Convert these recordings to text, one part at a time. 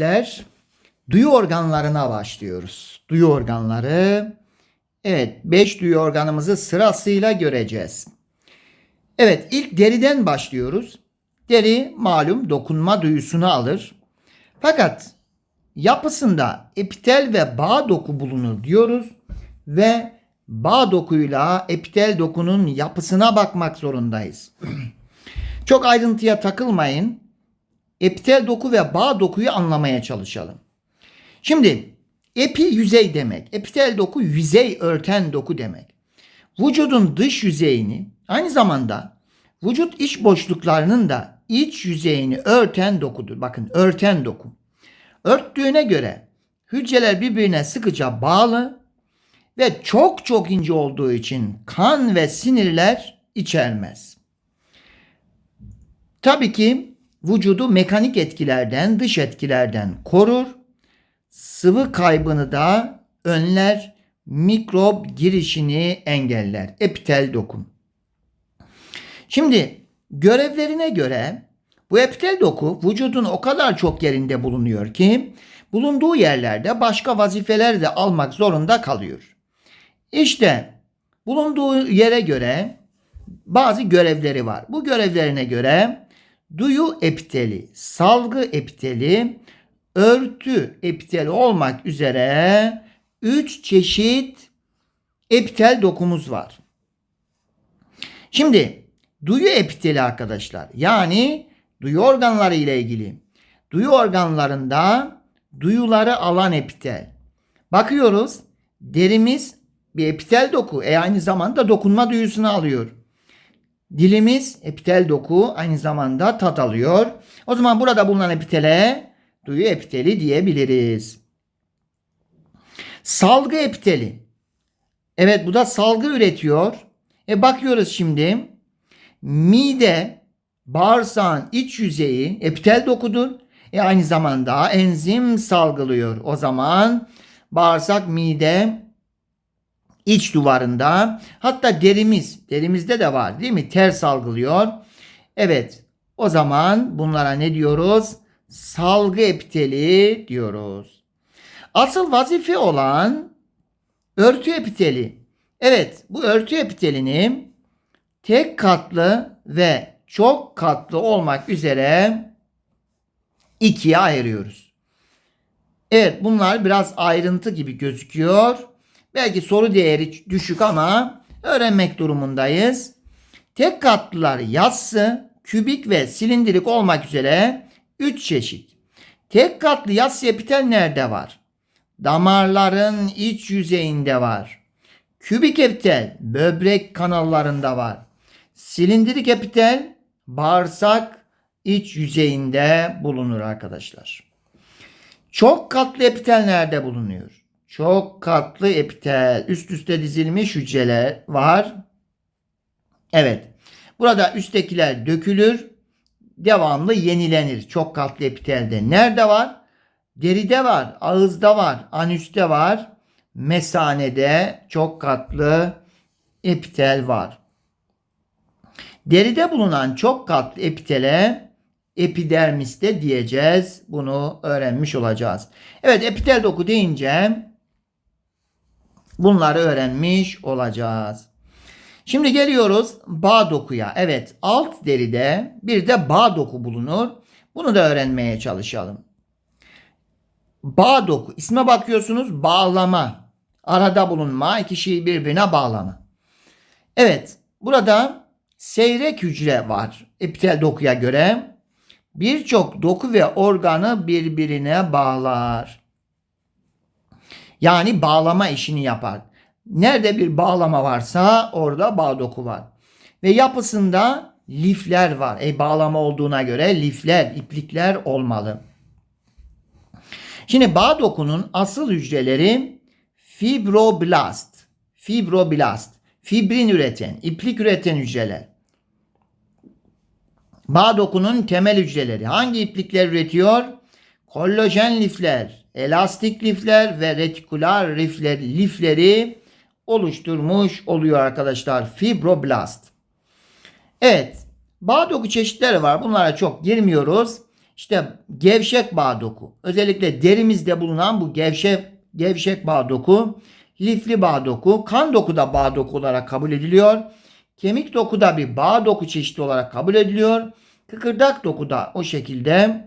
Arkadaşlar, duyu organlarına başlıyoruz. Duyu organları. Evet, 5 duyu organımızı sırasıyla göreceğiz. Evet, ilk deriden başlıyoruz. Deri malum dokunma duyusunu alır. Fakat yapısında epitel ve bağ doku bulunur diyoruz ve bağ dokuyla epitel dokunun yapısına bakmak zorundayız. Çok ayrıntıya takılmayın epitel doku ve bağ dokuyu anlamaya çalışalım. Şimdi epi yüzey demek. Epitel doku yüzey örten doku demek. Vücudun dış yüzeyini aynı zamanda vücut iç boşluklarının da iç yüzeyini örten dokudur. Bakın örten doku. Örttüğüne göre hücreler birbirine sıkıca bağlı ve çok çok ince olduğu için kan ve sinirler içermez. Tabii ki vücudu mekanik etkilerden, dış etkilerden korur. Sıvı kaybını da önler, mikrop girişini engeller. Epitel doku. Şimdi görevlerine göre bu epitel doku vücudun o kadar çok yerinde bulunuyor ki bulunduğu yerlerde başka vazifeler de almak zorunda kalıyor. İşte bulunduğu yere göre bazı görevleri var. Bu görevlerine göre duyu epiteli, salgı epiteli, örtü epiteli olmak üzere 3 çeşit epitel dokumuz var. Şimdi duyu epiteli arkadaşlar yani duyu organları ile ilgili. Duyu organlarında duyuları alan epitel. Bakıyoruz derimiz bir epitel doku e aynı zamanda dokunma duyusunu alıyor. Dilimiz epitel doku aynı zamanda tat alıyor. O zaman burada bulunan epitele duyu epiteli diyebiliriz. Salgı epiteli. Evet bu da salgı üretiyor. E bakıyoruz şimdi. Mide bağırsağın iç yüzeyi epitel dokudur. E aynı zamanda enzim salgılıyor. O zaman bağırsak mide iç duvarında hatta derimiz derimizde de var değil mi? Ter salgılıyor. Evet o zaman bunlara ne diyoruz? Salgı epiteli diyoruz. Asıl vazife olan örtü epiteli. Evet bu örtü epitelini tek katlı ve çok katlı olmak üzere ikiye ayırıyoruz. Evet bunlar biraz ayrıntı gibi gözüküyor. Belki soru değeri düşük ama öğrenmek durumundayız. Tek katlılar yassı, kübik ve silindirik olmak üzere 3 çeşit. Tek katlı yassı epitel nerede var? Damarların iç yüzeyinde var. Kübik epitel böbrek kanallarında var. Silindirik epitel bağırsak iç yüzeyinde bulunur arkadaşlar. Çok katlı epitel nerede bulunuyor? Çok katlı epitel, üst üste dizilmiş hücreler var. Evet. Burada üsttekiler dökülür, devamlı yenilenir. Çok katlı epitelde nerede var? Deride var, ağızda var, anüste var, mesanede çok katlı epitel var. Deride bulunan çok katlı epitele epidermiste diyeceğiz. Bunu öğrenmiş olacağız. Evet epitel doku deyince bunları öğrenmiş olacağız. Şimdi geliyoruz bağ dokuya. Evet alt deride bir de bağ doku bulunur. Bunu da öğrenmeye çalışalım. Bağ doku. İsme bakıyorsunuz bağlama. Arada bulunma. iki şeyi birbirine bağlama. Evet. Burada seyrek hücre var. Epitel dokuya göre. Birçok doku ve organı birbirine bağlar. Yani bağlama işini yapar. Nerede bir bağlama varsa orada bağ doku var. Ve yapısında lifler var. E bağlama olduğuna göre lifler, iplikler olmalı. Şimdi bağ dokunun asıl hücreleri fibroblast. Fibroblast. Fibrin üreten, iplik üreten hücreler. Bağ dokunun temel hücreleri. Hangi iplikler üretiyor? Kollajen lifler, elastik lifler ve retikular lifler, lifleri oluşturmuş oluyor arkadaşlar. Fibroblast. Evet. Bağ doku çeşitleri var. Bunlara çok girmiyoruz. işte gevşek bağ doku. Özellikle derimizde bulunan bu gevşek gevşek bağ doku, lifli bağ doku, kan doku da bağ doku olarak kabul ediliyor. Kemik doku da bir bağ doku çeşidi olarak kabul ediliyor. Kıkırdak doku da o şekilde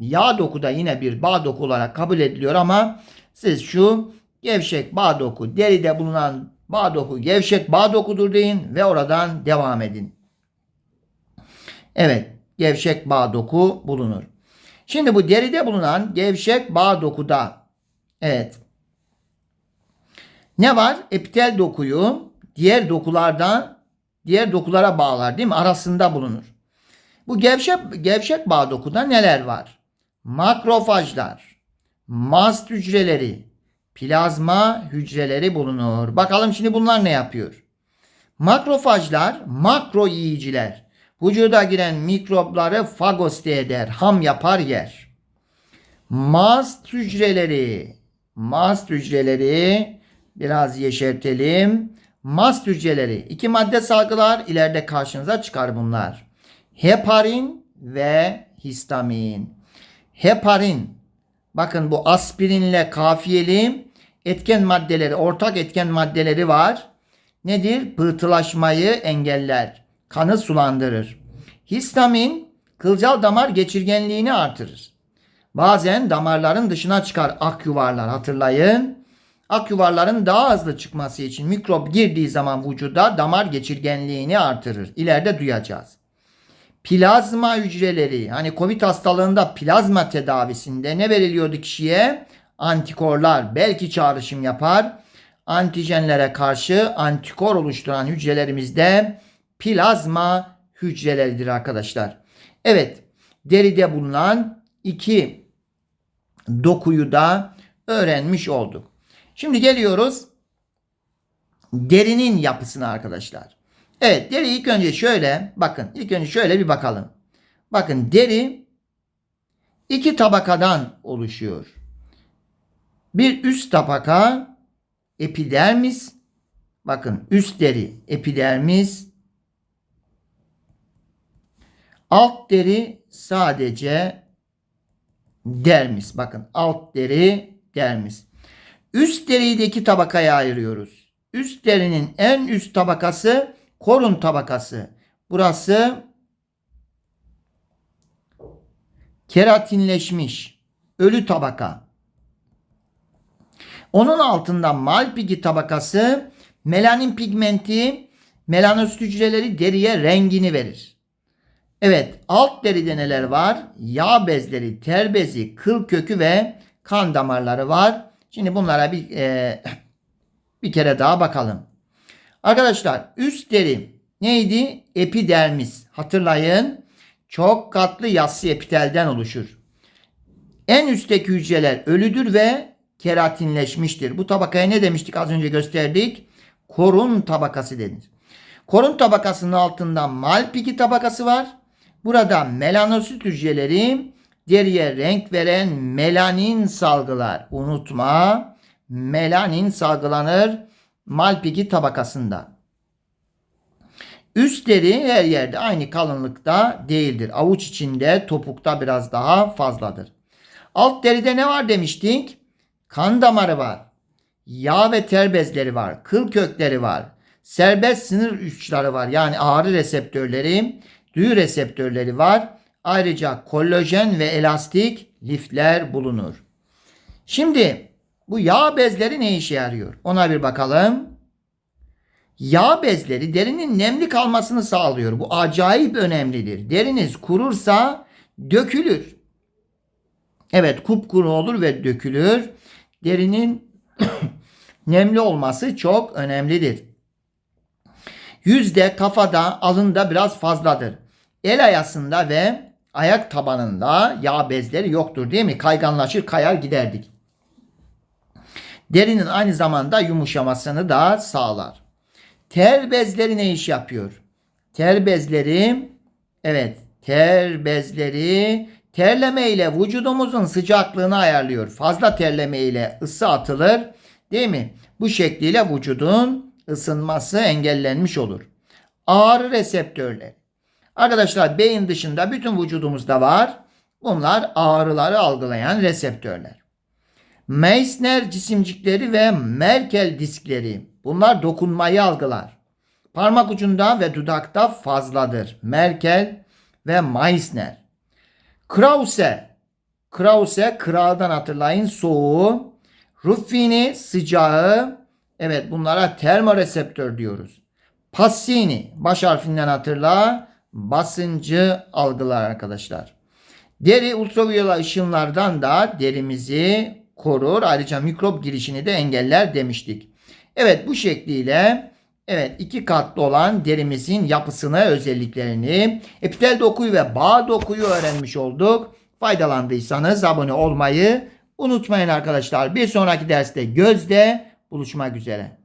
yağ doku da yine bir bağ doku olarak kabul ediliyor ama siz şu gevşek bağ doku, deride bulunan bağ doku gevşek bağ dokudur deyin ve oradan devam edin. Evet, gevşek bağ doku bulunur. Şimdi bu deride bulunan gevşek bağ dokuda evet ne var? Epitel dokuyu diğer dokulardan diğer dokulara bağlar değil mi? Arasında bulunur. Bu gevşek gevşek bağ dokuda neler var? Makrofajlar, mast hücreleri, plazma hücreleri bulunur. Bakalım şimdi bunlar ne yapıyor? Makrofajlar makro yiyiciler. Vücuda giren mikropları fagoste eder, ham yapar yer. Mast hücreleri, mast hücreleri biraz yeşertelim. Mast hücreleri iki madde salgılar ileride karşınıza çıkar bunlar. Heparin ve histamin. Heparin bakın bu aspirinle kafiyeli etken maddeleri, ortak etken maddeleri var. Nedir? Pıhtılaşmayı engeller. Kanı sulandırır. Histamin kılcal damar geçirgenliğini artırır. Bazen damarların dışına çıkar ak yuvarlar hatırlayın. Ak yuvarların daha hızlı çıkması için mikrop girdiği zaman vücuda damar geçirgenliğini artırır. İleride duyacağız. Plazma hücreleri hani Covid hastalığında plazma tedavisinde ne veriliyordu kişiye? Antikorlar belki çağrışım yapar. Antijenlere karşı antikor oluşturan hücrelerimizde plazma hücreleridir arkadaşlar. Evet deride bulunan iki dokuyu da öğrenmiş olduk. Şimdi geliyoruz derinin yapısına arkadaşlar. Evet deri ilk önce şöyle bakın ilk önce şöyle bir bakalım. Bakın deri iki tabakadan oluşuyor. Bir üst tabaka epidermis. Bakın üst deri epidermis. Alt deri sadece dermis. Bakın alt deri dermis. Üst deriyi de iki tabakaya ayırıyoruz. Üst derinin en üst tabakası korun tabakası. Burası keratinleşmiş ölü tabaka. Onun altında malpigi tabakası melanin pigmenti melanosit hücreleri deriye rengini verir. Evet alt deride neler var? Yağ bezleri, ter bezi, kıl kökü ve kan damarları var. Şimdi bunlara bir e, bir kere daha bakalım. Arkadaşlar üst deri neydi? Epidermis. Hatırlayın. Çok katlı yassı epitelden oluşur. En üstteki hücreler ölüdür ve keratinleşmiştir. Bu tabakaya ne demiştik az önce gösterdik? Korun tabakası denir. Korun tabakasının altında malpigi tabakası var. Burada melanosit hücreleri deriye renk veren melanin salgılar. Unutma melanin salgılanır malpigi tabakasında. Üst deri her yerde aynı kalınlıkta değildir. Avuç içinde topukta biraz daha fazladır. Alt deride ne var demiştik? Kan damarı var. Yağ ve ter bezleri var. Kıl kökleri var. Serbest sınır uçları var. Yani ağrı reseptörleri, duyu reseptörleri var. Ayrıca kollajen ve elastik lifler bulunur. Şimdi bu yağ bezleri ne işe yarıyor? Ona bir bakalım. Yağ bezleri derinin nemli kalmasını sağlıyor. Bu acayip önemlidir. Deriniz kurursa dökülür. Evet kupkuru olur ve dökülür. Derinin nemli olması çok önemlidir. Yüzde, kafada, alında biraz fazladır. El ayasında ve ayak tabanında yağ bezleri yoktur değil mi? Kayganlaşır, kayar giderdik. Derinin aynı zamanda yumuşamasını da sağlar. Ter bezleri ne iş yapıyor? Ter bezleri evet ter bezleri terleme ile vücudumuzun sıcaklığını ayarlıyor. Fazla terleme ile ısı atılır değil mi? Bu şekliyle vücudun ısınması engellenmiş olur. Ağrı reseptörleri. Arkadaşlar beyin dışında bütün vücudumuzda var. Bunlar ağrıları algılayan reseptörler. Meissner cisimcikleri ve Merkel diskleri. Bunlar dokunmayı algılar. Parmak ucunda ve dudakta fazladır. Merkel ve Meissner. Krause. Krause kraldan hatırlayın soğuğu. Ruffini sıcağı. Evet bunlara termoreseptör diyoruz. Passini baş harfinden hatırla. Basıncı algılar arkadaşlar. Deri ultraviyole ışınlardan da derimizi korur. Ayrıca mikrop girişini de engeller demiştik. Evet bu şekliyle evet iki katlı olan derimizin yapısını, özelliklerini, epitel dokuyu ve bağ dokuyu öğrenmiş olduk. Faydalandıysanız abone olmayı unutmayın arkadaşlar. Bir sonraki derste gözde buluşmak üzere.